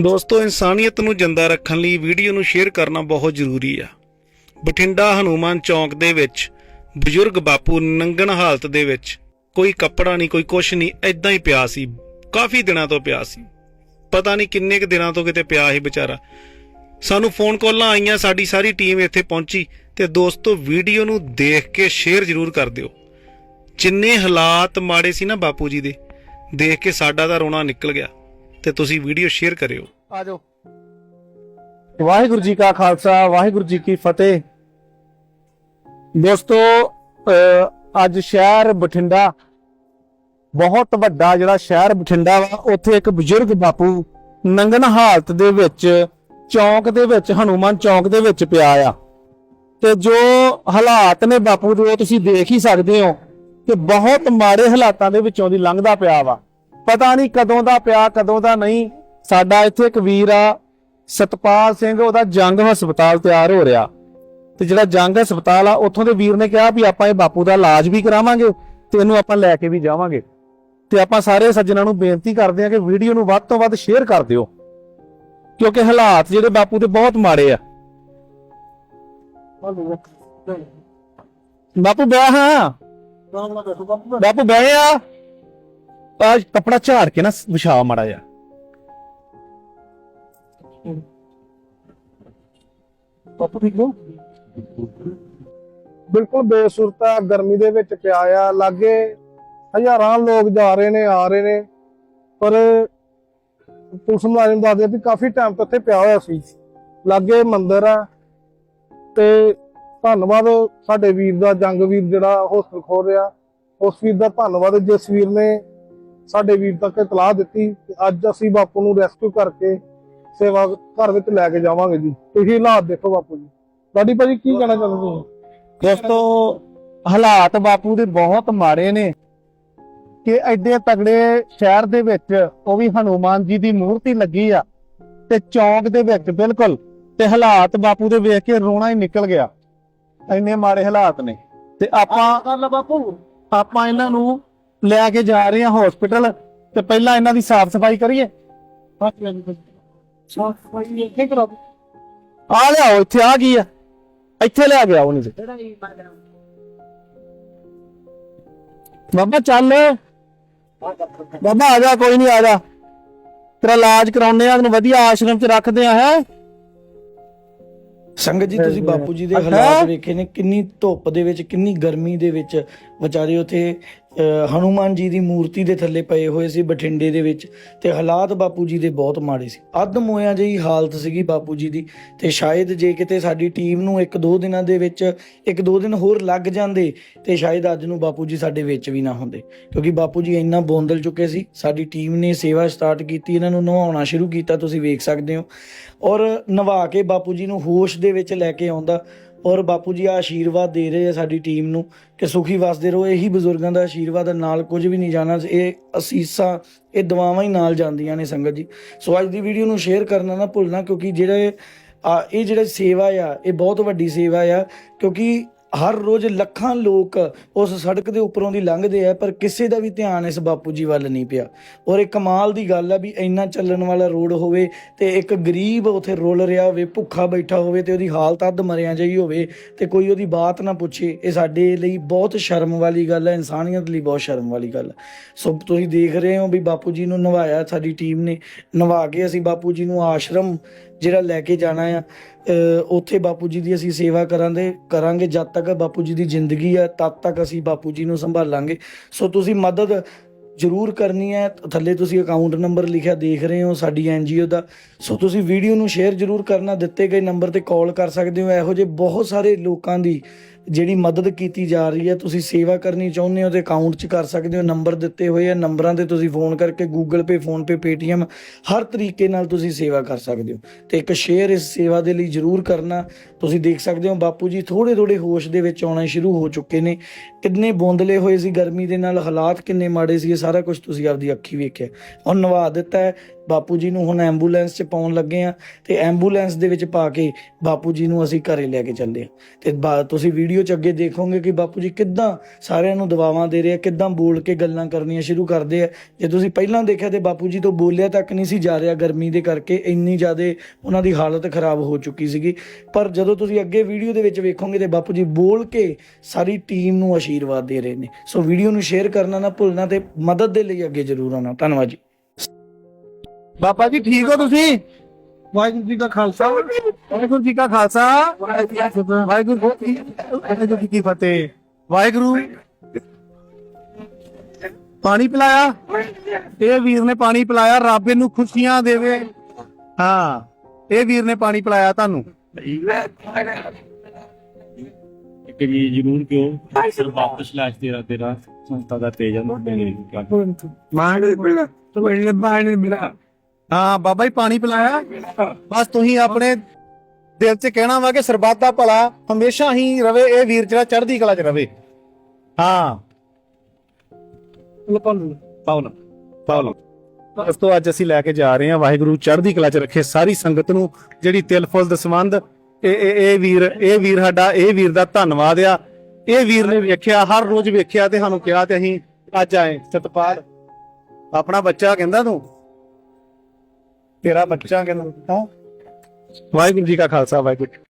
ਦੋਸਤੋ, ਇਨਸਾਨੀਅਤ ਨੂੰ ਜਿੰਦਾ ਰੱਖਣ ਲਈ ਵੀਡੀਓ ਨੂੰ ਸ਼ੇਅਰ ਕਰਨਾ ਬਹੁਤ ਜ਼ਰੂਰੀ ਆ। ਬਠਿੰਡਾ ਹਨੂਮਾਨ ਚੌਂਕ ਦੇ ਵਿੱਚ ਬਜ਼ੁਰਗ ਬਾਪੂ ਨੰਗਣ ਹਾਲਤ ਦੇ ਵਿੱਚ ਕੋਈ ਕੱਪੜਾ ਨਹੀਂ, ਕੋਈ ਕੁਛ ਨਹੀਂ ਐਦਾਂ ਹੀ ਪਿਆ ਸੀ। ਕਾਫੀ ਦਿਨਾਂ ਤੋਂ ਪਿਆ ਸੀ। ਪਤਾ ਨਹੀਂ ਕਿੰਨੇ ਕੁ ਦਿਨਾਂ ਤੋਂ ਕਿਤੇ ਪਿਆ ਸੀ ਵਿਚਾਰਾ। ਸਾਨੂੰ ਫੋਨ ਕਾਲਾਂ ਆਈਆਂ, ਸਾਡੀ ਸਾਰੀ ਟੀਮ ਇੱਥੇ ਪਹੁੰਚੀ ਤੇ ਦੋਸਤੋ, ਵੀਡੀਓ ਨੂੰ ਦੇਖ ਕੇ ਸ਼ੇਅਰ ਜ਼ਰੂਰ ਕਰ ਦਿਓ। ਜਿੰਨੇ ਹਾਲਾਤ ਮਾੜੇ ਸੀ ਨਾ ਬਾਪੂ ਜੀ ਦੇ, ਦੇਖ ਕੇ ਸਾਡਾ ਤਾਂ ਰੋਣਾ ਨਿਕਲ ਗਿਆ। ਤੇ ਤੁਸੀਂ ਵੀਡੀਓ ਸ਼ੇਅਰ ਕਰਿਓ। ਆ ਜਾਓ। ਵਾਹਿਗੁਰੂ ਜੀ ਕਾ ਖਾਲਸਾ, ਵਾਹਿਗੁਰੂ ਜੀ ਕੀ ਫਤਿਹ। ਦੋਸਤੋ, ਅਹ, ਅੱਜ ਸ਼ਹਿਰ ਬਠਿੰਡਾ, ਬਹੁਤ ਵੱਡਾ ਜਿਹੜਾ ਸ਼ਹਿਰ ਬਠਿੰਡਾ ਵਾ, ਉੱਥੇ ਇੱਕ ਬਜ਼ੁਰਗ ਬਾਪੂ ਨੰਗਨ ਹਾਲਤ ਦੇ ਵਿੱਚ, ਚੌਂਕ ਦੇ ਵਿੱਚ, ਹਨੂਮਾਨ ਚੌਂਕ ਦੇ ਵਿੱਚ ਪਿਆ ਆ। ਤੇ ਜੋ ਹਾਲਾਤ ਨੇ ਬਾਪੂ ਦੇ ਉਹ ਤੁਸੀਂ ਦੇਖ ਹੀ ਸਕਦੇ ਹੋ ਕਿ ਬਹੁਤ ਮਾੜੇ ਹਾਲਾਤਾਂ ਦੇ ਵਿੱਚੋਂ ਦੀ ਲੰਘਦਾ ਪਿਆ ਵਾ। ਪਤਾ ਨਹੀਂ ਕਦੋਂ ਦਾ ਪਿਆ ਕਦੋਂ ਦਾ ਨਹੀਂ। ਸਾਡਾ ਇੱਥੇ ਇੱਕ ਵੀਰ ਆ ਸਤਪਾਲ ਸਿੰਘ ਉਹਦਾ ਜੰਗ ਹਸਪਤਾਲ ਤਿਆਰ ਹੋ ਰਿਹਾ। ਤੇ ਜਿਹੜਾ ਜੰਗ ਹਸਪਤਾਲ ਆ ਉੱਥੋਂ ਦੇ ਵੀਰ ਨੇ ਕਿਹਾ ਵੀ ਆਪਾਂ ਇਹ ਬਾਪੂ ਦਾ ਇਲਾਜ ਵੀ ਕਰਾਵਾਂਗੇ ਤੇ ਇਹਨੂੰ ਆਪਾਂ ਲੈ ਕੇ ਵੀ ਜਾਵਾਂਗੇ। ਤੇ ਆਪਾਂ ਸਾਰੇ ਸੱਜਣਾਂ ਨੂੰ ਬੇਨਤੀ ਕਰਦੇ ਹਾਂ ਕਿ ਵੀਡੀਓ ਨੂੰ ਵੱਧ ਤੋਂ ਵੱਧ ਸ਼ੇਅਰ ਕਰ ਦਿਓ। ਕਿਉਂਕਿ ਹਾਲਾਤ ਜਿਹੜੇ ਬਾਪੂ ਦੇ ਬਹੁਤ ਮਾੜੇ ਆ। ਬਾਪੂ ਬਹਿ ਹਾਂ। ਬਾਪੂ ਬਹਿ। ਆ। ਆ ਕਪੜਾ ਝਾੜ ਕੇ ਨਾ ਵਿਛਾ ਮਾੜਾ ਜਾ ਬਾਪੂ ਠੀਕ ਹੋ? ਬਿਲਕੁਲ ਬੇਸੁਰਤਾ ਗਰਮੀ ਦੇ ਵਿੱਚ ਪਿਆ ਆ। ਲਾਗੇ ਹਜ਼ਾਰਾਂ ਲੋਕ ਜਾ ਰਹੇ ਨੇ, ਆ ਰਹੇ ਨੇ। ਪਰ ਪੁਲਿਸ ਮੁਲਾਜ਼ਮ ਦੱਸਦੇ ਵੀ ਕਾਫੀ ਟਾਈਮ ਤੋਂ ਇੱਥੇ ਪਿਆ ਹੋਇਆ ਸੀ। ਲਾਗੇ ਮੰਦਿਰ ਆ ਤੇ ਧੰਨਵਾਦ ਸਾਡੇ ਵੀਰ ਦਾ, ਜੰਗ ਵੀਰ ਜਿਹੜਾ ਹੌਸਟਲ ਖੋਲ ਰਿਹਾ। ਉਸ ਵੀਰ ਦਾ ਧੰਨਵਾਦ ਜਿਸ ਵੀਰ ਨੇ। ਸਾਡੇ ਵੀਰ ਤੱਕ ਇਤਲਾਹ ਦਿੱਤੀ ਤੇ ਅੱਜ ਅਸੀਂ ਬਾਪੂ ਨੂੰ ਰੈਸਕਿਊ ਕਰਕੇ ਸੇਵਾ ਘਰ ਵਿੱਚ ਲੈ ਕੇ ਜਾਵਾਂਗੇ ਜੀ। ਤੁਸੀਂ ਹਾਲਾਤ ਦੇਖੋ ਬਾਪੂ ਜੀ। ਲਾਡੀ ਭਾਜੀ ਕੀ ਕਹਿਣਾ ਚਾਹੁੰਦੇ ਤੁਸੀਂ ਦੋਸਤੋ ਹਾਲਾਤ ਬਾਪੂ ਦੇ ਬਹੁਤ ਮਾੜੇ ਨੇ ਕਿ ਐਡੇ ਤਗੜੇ ਸ਼ਹਿਰ ਦੇ ਵਿੱਚ ਉਹ ਵੀ ਹਨੂਮਾਨ ਜੀ ਦੀ ਮੂਰਤੀ ਲੱਗੀ ਆ ਤੇ ਚੌਂਕ ਦੇ ਵਿੱਚ ਬਿਲਕੁਲ ਤੇ ਹਾਲਾਤ ਬਾਪੂ ਦੇ ਵੇਖ ਕੇ ਰੋਣਾ ਹੀ ਨਿਕਲ ਗਿਆ। ਇੰਨੇ ਮਾੜੇ ਹਾਲਾਤ ਨੇ। ਤੇ ਆਪਾਂ ਕਰ ਲੈ ਬਾਪੂ ਆਪਾਂ ਇਹਨਾਂ ਨੂੰ ਲੈ ਕੇ ਜਾ ਰਹੇ ਹਾਂ ਹਸਪੀਟਲ ਤੇ ਪਹਿਲਾਂ ਇਹਨਾਂ ਦੀ ਸਾਫ਼ ਸਫ਼ਾਈ ਕਰੀਏ। ਸਾਫ਼ ਸਫ਼ਾਈ ਇੱਥੇ ਕਰਾ ਆ ਲਿਆਓ ਇੱਥੇ ਆ ਗਈ ਆ। ਇੱਥੇ ਲੈ ਗਿਆ। ਉਹਨੇ ਬਾਬਾ ਚੱਲ। ਬਾਬਾ ਆ ਜਾ ਕੋਈ ਨਹੀਂ ਆ ਜਾ। ਤੇਰਾ ਇਲਾਜ ਕਰਾਉਣੇ ਆ ਤੈਨੂੰ ਵਧੀਆ ਆਸ਼ਰਮ ਚ ਰੱਖਦੇ ਆ ਹੈ। ਸੰਗਤ ਜੀ ਤੁਸੀਂ ਬਾਪੂ ਜੀ ਦੇ। ਹਾਲਾਤ ਵੇਖੇ ਨੇ ਕਿੰਨੀ ਧੁੱਪ ਦੇ ਵਿੱਚ ਕਿੰਨੀ ਗਰਮੀ ਦੇ ਵਿੱਚ। ਵਿਚਾਰੇ ਉਥੇ ਹਨੂਮਾਨ ਜੀ ਦੀ ਮੂਰਤੀ ਦੇ ਥੱਲੇ ਪਏ ਹੋਏ ਸੀ ਬਠਿੰਡੇ ਦੇ ਵਿੱਚ ਤੇ ਹਾਲਾਤ ਬਾਪੂ ਜੀ ਦੇ ਬਹੁਤ ਮਾੜੇ ਸੀ। ਅੱਧ ਮੋਇਆ ਜਿਹੀ ਹਾਲਤ ਸੀਗੀ ਬਾਪੂ ਜੀ ਦੀ ਤੇ ਸ਼ਾਇਦ ਜੇ ਕਿਤੇ ਸਾਡੀ ਟੀਮ ਨੂੰ ਇੱਕ ਦੋ ਦਿਨਾਂ ਦੇ ਵਿੱਚ ਇੱਕ ਦੋ ਦਿਨ ਹੋਰ ਲੱਗ ਜਾਂਦੇ ਤੇ ਸ਼ਾਇਦ ਅੱਜ ਨੂੰ ਬਾਪੂ ਜੀ ਸਾਡੇ ਵਿੱਚ ਵੀ ਨਾ ਹੁੰਦੇ। ਕਿਉਂਕਿ ਬਾਪੂ ਜੀ ਇੰਨਾ ਬੋਂਦਲ ਚੁੱਕੇ ਸੀ, ਸਾਡੀ ਟੀਮ ਨੇ ਸੇਵਾ ਸਟਾਰਟ ਕੀਤੀ, ਇਹਨਾਂ ਨੂੰ ਨਵਾਉਣਾ ਸ਼ੁਰੂ ਕੀਤਾ, ਤੁਸੀਂ ਵੇਖ ਸਕਦੇ ਹੋ। ਔਰ ਨਵਾ ਕੇ ਬਾਪੂ ਜੀ ਨੂੰ ਹੋਸ਼ ਦੇ ਵਿੱਚ ਲੈ ਕੇ ਆਉਂਦਾ ਔਰ ਬਾਪੂ ਜੀ ਆ ਆਸ਼ੀਰਵਾਦ ਦੇ ਰਹੇ ਆ ਸਾਡੀ ਟੀਮ ਨੂੰ ਕਿ ਸੁਖੀ ਵਸਦੇ ਰਹੋ। ਇਹੀ ਬਜ਼ੁਰਗਾਂ ਦਾ ਆਸ਼ੀਰਵਾਦ ਨਾਲ ਕੁਝ ਵੀ ਨਹੀਂ ਜਾਣਾ। ਇਹ ਅਸੀਸਾਂ, ਇਹ ਦੁਆਵਾਂ ਹੀ ਨਾਲ ਜਾਂਦੀਆਂ ਨੇ ਸੰਗਤ ਜੀ। ਸੋ ਅੱਜ ਦੀ ਵੀਡੀਓ ਨੂੰ ਸ਼ੇਅਰ ਕਰਨਾ ਨਾ ਭੁੱਲਣਾ ਕਿਉਂਕਿ ਜਿਹੜੇ ਇਹ ਜਿਹੜਾ ਸੇਵਾ ਆ, ਇਹ ਬਹੁਤ ਵੱਡੀ ਸੇਵਾ ਆ। ਕਿਉਂਕਿ ਹਰ ਰੋਜ਼ ਲੱਖਾਂ ਲੋਕ ਉਸ ਸੜਕ ਦੇ ਉੱਪਰੋਂ ਦੀ ਲੰਘਦੇ ਆ, ਪਰ ਕਿਸੇ ਦਾ ਵੀ ਧਿਆਨ ਇਸ ਬਾਪੂ ਜੀ ਵੱਲ ਨਹੀਂ ਪਿਆ। ਔਰ ਇਹ ਕਮਾਲ ਦੀ ਗੱਲ ਆ ਵੀ ਇੰਨਾ ਚੱਲਣ ਵਾਲਾ ਰੋਡ ਹੋਵੇ ਤੇ ਇੱਕ ਗਰੀਬ ਉਥੇ ਰੁਲ ਰਿਹਾ ਹੋਵੇ, ਭੁੱਖਾ ਬੈਠਾ ਹੋਵੇ ਤੇ ਉਹਦੀ ਹਾਲਤ ਅੱਧ ਮਰਿਆ ਜਿਹੀ ਹੋਵੇ ਤੇ ਕੋਈ ਉਹਦੀ ਬਾਤ ਨਾ ਪੁੱਛੇ, ਇਹ ਸਾਡੇ ਲਈ ਬਹੁਤ ਸ਼ਰਮ ਵਾਲੀ ਗੱਲ ਹੈ ਇਨਸਾਨੀਅਤ ਲਈ ਬਹੁਤ ਸ਼ਰਮ ਵਾਲੀ ਗੱਲ ਹੈ ਸੋ ਤੁਸੀਂ ਦੇਖ ਰਹੇ ਹੋ ਵੀ ਬਾਪੂ ਜੀ ਨੂੰ ਨਵਾਇਆ ਸਾਡੀ ਟੀਮ ਨੇ, ਨਵਾ ਕੇ ਅਸੀਂ ਬਾਪੂ ਜੀ ਨੂੰ ਆਸ਼ਰਮ ਜਿਹੜਾ ਲੈ ਕੇ ਜਾਣਾ ਆ ਉੱਥੇ ਬਾਪੂ ਜੀ ਦੀ ਅਸੀਂ ਸੇਵਾ ਕਰਾਂਗੇ ਕਰਾਂਗੇ ਜਦ ਤੱਕ ਬਾਪੂ ਜੀ ਦੀ ਜ਼ਿੰਦਗੀ ਆ, ਤਦ ਤੱਕ ਅਸੀਂ ਬਾਪੂ ਜੀ ਨੂੰ ਸੰਭਾਲਾਂਗੇ। ਸੋ ਤੁਸੀਂ ਮਦਦ ਜ਼ਰੂਰ ਕਰਨੀ ਹੈ, ਥੱਲੇ ਤੁਸੀਂ ਅਕਾਊਂਟ ਨੰਬਰ ਲਿਖਿਆ ਦੇਖ ਰਹੇ ਹੋ ਸਾਡੀ ਐਨਜੀਓ ਦਾ। ਸੋ ਤੁਸੀਂ ਵੀਡੀਓ ਨੂੰ ਸ਼ੇਅਰ ਜ਼ਰੂਰ ਕਰਨਾ, ਦਿੱਤੇ ਗਏ ਨੰਬਰ ਤੇ ਕਾਲ ਕਰ ਸਕਦੇ ਹੋ। ਇਹੋ ਜਿਹੇ ਬਹੁਤ ਸਾਰੇ ਲੋਕਾਂ ਦੀ ਜਿਹੜੀ ਮਦਦ ਕੀਤੀ ਜਾ ਰਹੀ ਹੈ, ਤੁਸੀਂ ਸੇਵਾ ਕਰਨੀ ਚਾਹੁੰਦੇ ਹੋ ਤੇ ਅਕਾਊਂਟ 'ਚ ਕਰ ਸਕਦੇ ਹੋ ਨੰਬਰ ਦਿੱਤੇ ਹੋਏ ਆ ਨੰਬਰਾਂ ਤੇ ਤੁਸੀਂ ਫੋਨ ਕਰਕੇ Google Pay PhonePe Paytm ਹਰ ਤਰੀਕੇ ਨਾਲ ਤੁਸੀਂ ਸੇਵਾ ਕਰ ਸਕਦੇ ਹੋ। ਤੇ ਇੱਕ ਸ਼ੇਅਰ ਇਸ ਸੇਵਾ ਦੇ ਲਈ ਜ਼ਰੂਰ ਕਰਨਾ, ਤੁਸੀਂ ਦੇਖ ਸਕਦੇ ਹੋ ਬਾਪੂ ਜੀ ਥੋੜੇ ਥੋੜੇ ਹੋਸ਼ ਦੇ ਵਿੱਚ ਆਉਣਾ ਸ਼ੁਰੂ ਹੋ ਚੁੱਕੇ ਨੇ। ਕਿੰਨੇ ਬੋਂਦਲੇ ਹੋਏ ਸੀ ਗਰਮੀ ਦੇ ਨਾਲ, ਹਾਲਾਤ ਕਿੰਨੇ ਮਾੜੇ ਸੀ, ਇਹ ਸਾਰਾ ਕੁਝ ਤੁਸੀਂ ਆਪਦੀ ਅੱਖੀ ਵੇਖਿਆ। ਔਰ ਨਵਾ ਦਿੱਤਾ ਹੈ, ਬਾਪੂ ਜੀ ਨੂੰ ਹੁਣ ਐਂਬੂਲੈਂਸ 'ਚ ਪਾਉਣ ਲੱਗੇ ਆ ਤੇ ਐਂਬੂਲੈਂਸ ਦੇ ਵਿੱਚ ਪਾ ਕੇ ਬਾਪੂ ਜੀ ਨੂੰ ਅਸੀਂ ਘਰੇ ਲੈ ਕੇ ਚੱਲੇ ਆ ਤੇ ਬਾ- ਤੁਸੀਂ ਵੀਡੀਓ 'ਚ ਅੱਗੇ ਦੇਖੋਗੇ ਕਿ ਬਾਪੂ ਜੀ ਕਿੱਦਾਂ ਸਾਰਿਆਂ ਨੂੰ ਦਵਾਵਾਂ ਦੇ ਰਹੇ ਆ, ਕਿੱਦਾਂ ਬੋਲ ਕੇ ਗੱਲਾਂ ਕਰਨੀਆਂ ਸ਼ੁਰੂ ਕਰਦੇ ਆ। ਜੇ ਤੁਸੀਂ ਪਹਿਲਾਂ ਦੇਖਿਆ ਤੇ ਬਾਪੂ ਜੀ ਤੋਂ ਬੋਲਿਆ ਤੱਕ ਨਹੀਂ ਸੀ ਜਾ ਰਿਹਾ ਗਰਮੀ ਦੇ ਕਰਕੇ, ਇੰਨੀ ਜ਼ਿਆਦਾ ਉਹਨਾਂ ਦੀ ਹਾਲਤ ਖਰਾਬ ਹੋ ਚੁੱਕੀ ਸੀਗੀ। ਪਰ ਜਦੋਂ ਤੁਸੀਂ ਅੱਗੇ ਵੀਡੀਓ ਦੇ ਵਿੱਚ ਵੇਖੋਗੇ ਤੇ ਬਾਪੂ ਜੀ ਬੋਲ ਕੇ ਸਾਰੀ ਟੀਮ ਨੂੰ ਆਸ਼ੀਰਵਾਦ ਦੇ ਰਹੇ ਨੇ। ਸੋ ਵੀਡੀਓ ਨੂੰ ਸ਼ੇਅਰ ਕਰਨਾ ਨਾ ਭੁੱਲਣਾ ਤੇ ਮਦਦ ਦੇ ਲਈ ਅੱਗੇ ਜ਼ਰੂਰ ਆਉਣਾ। ਧੰਨਵਾਦ ਜੀ। ਬਾਬਾ ਜੀ ਠੀਕ ਹੋ ਤੁਸੀਂ? ਵਾਹਿਗੁਰੂ ਜੀ ਕਾ ਖਾਲਸਾ। ਵਾਹਿਗੁਰੂ ਜੀ ਕਾ ਖਾਲਸਾ। ਵਾਹਿਗੁਰੂ ਜੀ ਵਾਹਿਗੁਰੂ ਜੀ ਕੀ ਫਤਿਹ। ਵਾਹਿਗੁਰੂ। ਪਾਣੀ ਪਿਲਾਇਆ? ਇਹ ਵੀਰ ਨੇ ਪਾਣੀ ਪਿਲਾਇਆ ਰੱਬ ਇਹਨੂੰ ਖੁਸ਼ੀਆਂ ਦੇਵੇ। ਹਾਂ ਇਹ ਵੀਰ ਨੇ ਪਾਣੀ ਪਿਲਾਇਆ ਤੁਹਾਨੂੰ। ਇੱਕ ਜੀ ਜ਼ਰੂਰ ਕਿਉਂ ਸਰ ਵਾਪਸ ਲਾਸ਼ ਤੇਰਾ ਤੇਰਾ ਸੰਸਥਾ ਦਾ ਤੇਜਨ ਹਾਂ ਬਾਬਾ ਜੀ ਪਾਣੀ ਪਿਲਾਇਆ? ਬਸ ਤੁਸੀਂ ਆਪਣੇ ਦਿਲ 'ਚ ਕਹਿਣਾ ਵਾ ਕਿ ਸਰਬੱਤ ਦਾ ਭਲਾ ਹਮੇਸ਼ਾ ਹੀ ਰਵੇ ਇਹ ਵੀਰ ਜਿਹੜਾ ਚੜ੍ਹਦੀ ਕਲਾ 'ਚ ਰਵੇ। ਹਾਂ। ਪਾਉਲ ਪਾਉਲ ਉਸ ਤੋਂ ਅੱਜ ਅਸੀਂ ਲੈ ਕੇ ਜਾ ਰਹੇ ਹਾਂ ਵਾਹਿਗੁਰੂ ਚੜ੍ਹਦੀ ਕਲਾ 'ਚ ਰੱਖੇ ਸਾਰੀ ਸੰਗਤ ਨੂੰ ਜਿਹੜੀ ਤਿਲ ਫੁੱਲ ਦਸਵੰਦ ਇਹ ਇਹ ਇਹ ਵੀਰ ਇਹ ਵੀਰ ਸਾਡਾ ਇਹ ਵੀਰ ਦਾ ਧੰਨਵਾਦ ਆ। ਇਹ ਵੀਰ ਨੇ ਵੇਖਿਆ, ਹਰ ਰੋਜ਼ ਵੇਖਿਆ ਤੇ ਸਾਨੂੰ ਕਿਹਾ ਤੇ ਅਸੀਂ ਅੱਜ ਆਏ ਸਤਪਾਲ। ਆਪਣਾ ਬੱਚਾ ਕਹਿੰਦਾ ਤੂੰ? ਤੇਰਾ ਬੱਚਾ ਕਹਿੰਦਾ, ਹਾਂ? ਵਾਹਿਗੁਰੂ ਜੀ ਕਾ ਖਾਲਸਾ, ਵਾਹਿਗੁਰੂ।